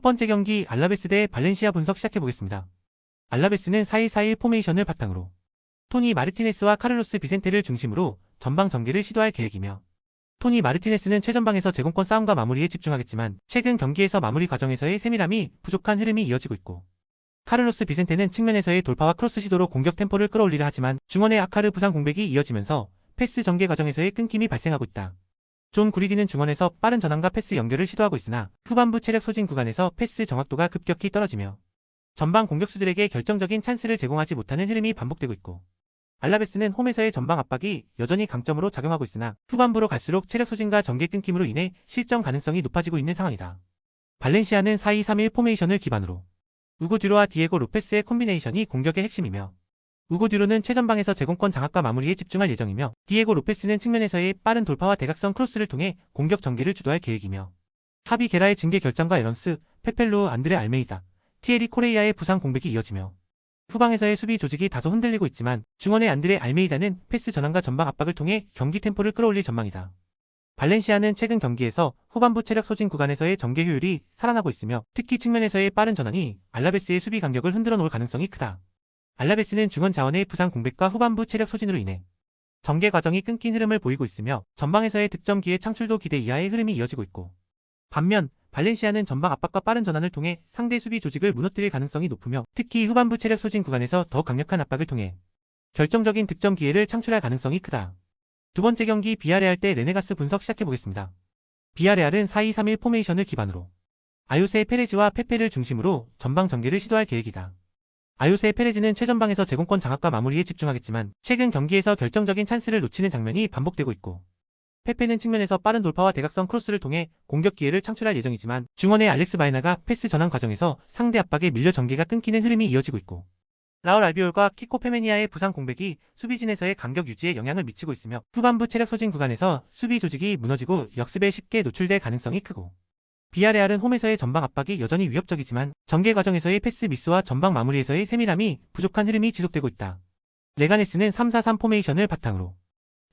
첫 번째 경기 알라베스 대 발렌시아 분석 시작해보겠습니다. 알라베스는 4-1-4-1 포메이션을 바탕으로 토니 마르티네스와 카를로스 비센테를 중심으로 전방 전개를 시도할 계획이며 토니 마르티네스는 최전방에서 제공권 싸움과 마무리에 집중하겠지만 최근 경기에서 마무리 과정에서의 세밀함이 부족한 흐름이 이어지고 있고 카를로스 비센테는 측면에서의 돌파와 크로스 시도로 공격 템포를 끌어올리려 하지만 중원의 아카르 부상 공백이 이어지면서 패스 전개 과정에서의 끊김이 발생하고 있다. 존 구리디는 중원에서 빠른 전환과 패스 연결을 시도하고 있으나 후반부 체력 소진 구간에서 패스 정확도가 급격히 떨어지며 전방 공격수들에게 결정적인 찬스를 제공하지 못하는 흐름이 반복되고 있고 알라베스는 홈에서의 전방 압박이 여전히 강점으로 작용하고 있으나 후반부로 갈수록 체력 소진과 전개 끊김으로 인해 실점 가능성이 높아지고 있는 상황이다. 발렌시아는 4-2-3-1 포메이션을 기반으로 우고 듀로와 디에고 로페스의 콤비네이션이 공격의 핵심이며 우고 듀로는 최전방에서 제공권 장악과 마무리에 집중할 예정이며 디에고 로페스는 측면에서의 빠른 돌파와 대각선 크로스를 통해 공격 전개를 주도할 계획이며 하비 게라의 징계 결정과 에런스, 페펠로 안드레 알메이다, 티에리 코레이아의 부상 공백이 이어지며 후방에서의 수비 조직이 다소 흔들리고 있지만 중원의 안드레 알메이다는 패스 전환과 전방 압박을 통해 경기 템포를 끌어올릴 전망이다. 발렌시아는 최근 경기에서 후반부 체력 소진 구간에서의 전개 효율이 살아나고 있으며 특히 측면에서의 빠른 전환이 알라베스의 수비 간격을 흔들어 놓을 가능성이 크다. 알라베스는 중원 자원의 부상 공백과 후반부 체력 소진으로 인해 전개 과정이 끊긴 흐름을 보이고 있으며 전방에서의 득점 기회 창출도 기대 이하의 흐름이 이어지고 있고 반면 발렌시아는 전방 압박과 빠른 전환을 통해 상대 수비 조직을 무너뜨릴 가능성이 높으며 특히 후반부 체력 소진 구간에서 더 강력한 압박을 통해 결정적인 득점 기회를 창출할 가능성이 크다. 두 번째 경기 비아레알 때 레네가스 분석 시작해보겠습니다. 비아레알은 4-2-3-1 포메이션을 기반으로 아요세 페레즈와 페페를 중심으로 전방 전개를 시도할 계획이다. 아요세 페레즈는 최전방에서 제공권 장악과 마무리에 집중하겠지만 최근 경기에서 결정적인 찬스를 놓치는 장면이 반복되고 있고 페페는 측면에서 빠른 돌파와 대각선 크로스를 통해 공격 기회를 창출할 예정이지만 중원의 알렉스 바이나가 패스 전환 과정에서 상대 압박에 밀려 전개가 끊기는 흐름이 이어지고 있고 라울 알비올과 키코 페메니아의 부상 공백이 수비진에서의 간격 유지에 영향을 미치고 있으며 후반부 체력 소진 구간에서 수비 조직이 무너지고 역습에 쉽게 노출될 가능성이 크고 비아레알은 홈에서의 전방 압박이 여전히 위협적이지만 전개 과정에서의 패스 미스와 전방 마무리에서의 세밀함이 부족한 흐름이 지속되고 있다. 레가네스는 3-4-3 포메이션을 바탕으로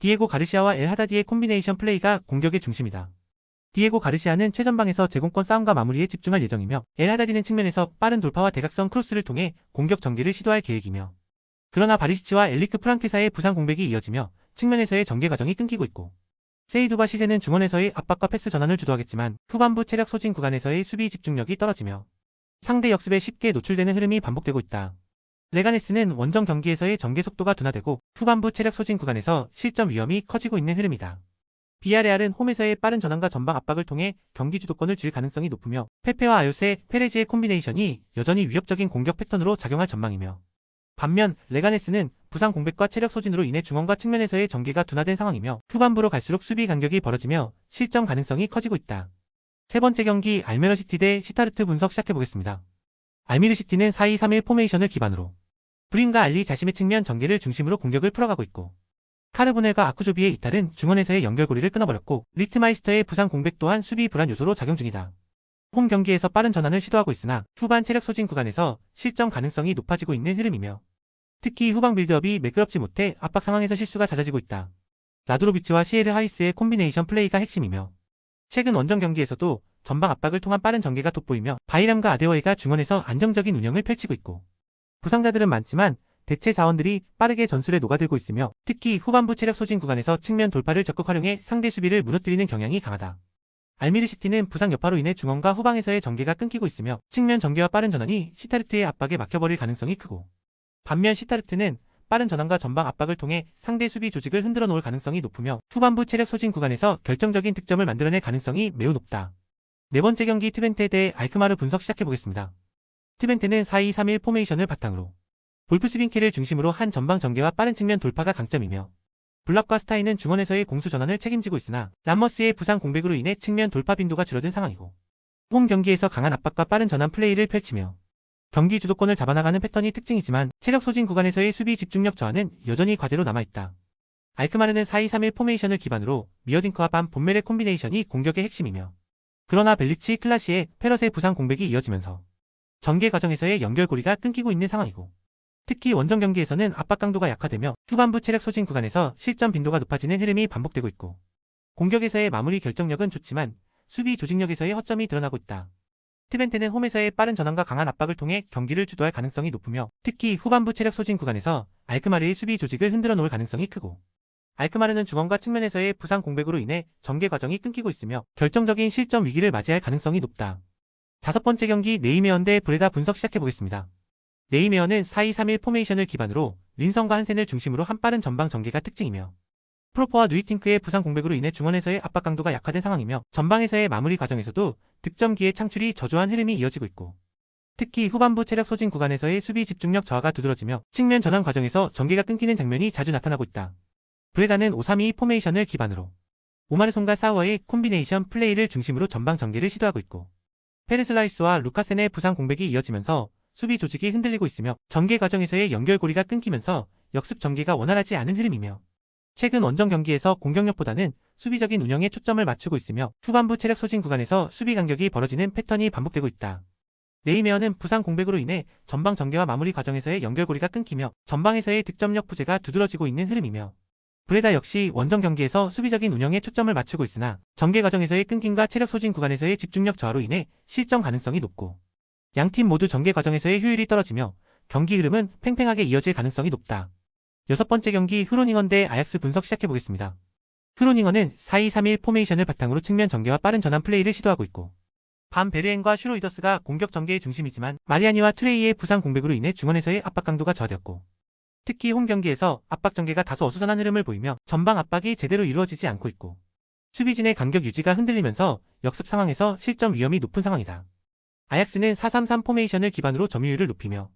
디에고 가르시아와 엘 하다디의 콤비네이션 플레이가 공격의 중심이다. 디에고 가르시아는 최전방에서 제공권 싸움과 마무리에 집중할 예정이며 엘 하다디는 측면에서 빠른 돌파와 대각선 크로스를 통해 공격 전개를 시도할 계획이며 그러나 바리시치와 엘리크 프랑케사의 부상 공백이 이어지며 측면에서의 전개 과정이 끊기고 있고 세이두바 시제는 중원에서의 압박과 패스 전환을 주도하겠지만 후반부 체력 소진 구간에서의 수비 집중력이 떨어지며 상대 역습에 쉽게 노출되는 흐름이 반복되고 있다. 레가네스는 원정 경기에서의 전개 속도가 둔화되고 후반부 체력 소진 구간에서 실점 위험이 커지고 있는 흐름이다. 비아레알은 홈에서의 빠른 전환과 전방 압박을 통해 경기 주도권을 쥘 가능성이 높으며 페페와 아요세, 페레즈의 콤비네이션이 여전히 위협적인 공격 패턴으로 작용할 전망이며 반면 레가네스는 부상 공백과 체력 소진으로 인해 중원과 측면에서의 전개가 둔화된 상황이며 후반부로 갈수록 수비 간격이 벌어지며 실점 가능성이 커지고 있다. 세 번째 경기 알메러시티 대 시타르트 분석 시작해보겠습니다. 알미르시티는 4-2-3-1 포메이션을 기반으로 브린과 알리 자신의 측면 전개를 중심으로 공격을 풀어가고 있고 카르보넬과 아쿠조비의 이탈은 중원에서의 연결고리를 끊어버렸고 리트마이스터의 부상 공백 또한 수비 불안 요소로 작용 중이다. 홈 경기에서 빠른 전환을 시도하고 있으나 후반 체력 소진 구간에서 실점 가능성이 높아지고 있는 흐름이며 특히 후방 빌드업이 매끄럽지 못해 압박 상황에서 실수가 잦아지고 있다. 라드로비치와 시에르 하이스의 콤비네이션 플레이가 핵심이며 최근 원정 경기에서도 전방 압박을 통한 빠른 전개가 돋보이며 바이람과 아데워이가 중원에서 안정적인 운영을 펼치고 있고 부상자들은 많지만 대체 자원들이 빠르게 전술에 녹아들고 있으며 특히 후반부 체력 소진 구간에서 측면 돌파를 적극 활용해 상대 수비를 무너뜨리는 경향이 강하다. 알미르시티는 부상 여파로 인해 중원과 후방에서의 전개가 끊기고 있으며 측면 전개와 빠른 전환이 시타르트의 압박에 막혀버릴 가능성이 크고 반면 시타르트는 빠른 전환과 전방 압박을 통해 상대 수비 조직을 흔들어 놓을 가능성이 높으며 후반부 체력 소진 구간에서 결정적인 득점을 만들어낼 가능성이 매우 높다. 네 번째 경기 트벤테 대 알크마르 분석 시작해보겠습니다. 트벤테는 4-2-3-1 포메이션을 바탕으로 볼프스빈케를 중심으로 한 전방 전개와 빠른 측면 돌파가 강점이며 블락과 스타이는 중원에서의 공수 전환을 책임지고 있으나 람머스의 부상 공백으로 인해 측면 돌파 빈도가 줄어든 상황이고 홈 경기에서 강한 압박과 빠른 전환 플레이를 펼치며 경기 주도권을 잡아나가는 패턴이 특징이지만 체력 소진 구간에서의 수비 집중력 저하는 여전히 과제로 남아있다. 알크마르는 4-2-3-1 포메이션을 기반으로 미어딩크와 반 본멜의 콤비네이션이 공격의 핵심이며 그러나 벨리치, 클라시의 페럿의 부상 공백이 이어지면서 전개 과정에서의 연결고리가 끊기고 있는 상황이고 특히 원정 경기에서는 압박 강도가 약화되며 후반부 체력 소진 구간에서 실점 빈도가 높아지는 흐름이 반복되고 있고 공격에서의 마무리 결정력은 좋지만 수비 조직력에서의 허점이 드러나고 있다. 트벤테는 홈에서의 빠른 전환과 강한 압박을 통해 경기를 주도할 가능성이 높으며 특히 후반부 체력 소진 구간에서 알크마르의 수비 조직을 흔들어 놓을 가능성이 크고 알크마르는 중원과 측면에서의 부상 공백으로 인해 전개 과정이 끊기고 있으며 결정적인 실점 위기를 맞이할 가능성이 높다. 다섯 번째 경기 네이메언 대 브레다 분석 시작해보겠습니다. 네이메어는 4-2-3-1 포메이션을 기반으로 린선과 한센을 중심으로 한 빠른 전방 전개가 특징이며 프로퍼와 누이팅크의 부상 공백으로 인해 중원에서의 압박 강도가 약화된 상황이며 전방에서의 마무리 과정에서도 득점 기회 창출이 저조한 흐름이 이어지고 있고 특히 후반부 체력 소진 구간에서의 수비 집중력 저하가 두드러지며 측면 전환 과정에서 전개가 끊기는 장면이 자주 나타나고 있다. 브레다는 5-3-2 포메이션을 기반으로 오마르손과 사워의 콤비네이션 플레이를 중심으로 전방 전개를 시도하고 있고 페르슬라이스와 루카센의 부상 공백이 이어지면서 수비 조직이 흔들리고 있으며 전개 과정에서의 연결고리가 끊기면서 역습 전개가 원활하지 않은 흐름이며 최근 원정 경기에서 공격력보다는 수비적인 운영에 초점을 맞추고 있으며 후반부 체력 소진 구간에서 수비 간격이 벌어지는 패턴이 반복되고 있다. 네이메어는 부상 공백으로 인해 전방 전개와 마무리 과정에서의 연결고리가 끊기며 전방에서의 득점력 부재가 두드러지고 있는 흐름이며 브레다 역시 원정 경기에서 수비적인 운영에 초점을 맞추고 있으나 전개 과정에서의 끊김과 체력 소진 구간에서의 집중력 저하로 인해 실점 가능성이 높고 양팀 모두 전개 과정에서의 효율이 떨어지며 경기 흐름은 팽팽하게 이어질 가능성이 높다. 여섯 번째 경기 흐로닝언 대 아약스 분석 시작해보겠습니다. 흐로닝언은 4-2-3-1 포메이션을 바탕으로 측면 전개와 빠른 전환 플레이를 시도하고 있고 반 베르엔과 슈로이더스가 공격 전개의 중심이지만 마리아니와 트레이의 부상 공백으로 인해 중원에서의 압박 강도가 저하되었고 특히 홈 경기에서 압박 전개가 다소 어수선한 흐름을 보이며 전방 압박이 제대로 이루어지지 않고 있고 수비진의 간격 유지가 흔들리면서 역습 상황에서 실점 위험이 높은 상황이다. 아약스는 4-3-3 포메이션을 기반으로 점유율을 높이며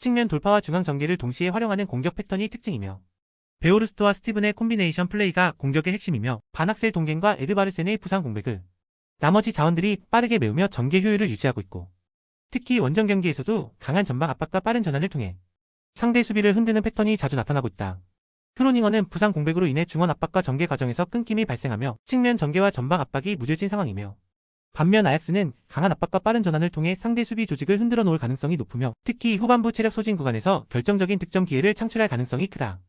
측면 돌파와 중앙 전개를 동시에 활용하는 공격 패턴이 특징이며 베오르스트와 스티븐의 콤비네이션 플레이가 공격의 핵심이며 반악셀 동겐과 에드바르센의 부상 공백을 나머지 자원들이 빠르게 메우며 전개 효율을 유지하고 있고 특히 원정 경기에서도 강한 전방 압박과 빠른 전환을 통해 상대 수비를 흔드는 패턴이 자주 나타나고 있다. 크로닝어는 부상 공백으로 인해 중원 압박과 전개 과정에서 끊김이 발생하며 측면 전개와 전방 압박이 무뎌진 상황이며 반면 아약스는 강한 압박과 빠른 전환을 통해 상대 수비 조직을 흔들어 놓을 가능성이 높으며 특히 후반부 체력 소진 구간에서 결정적인 득점 기회를 창출할 가능성이 크다.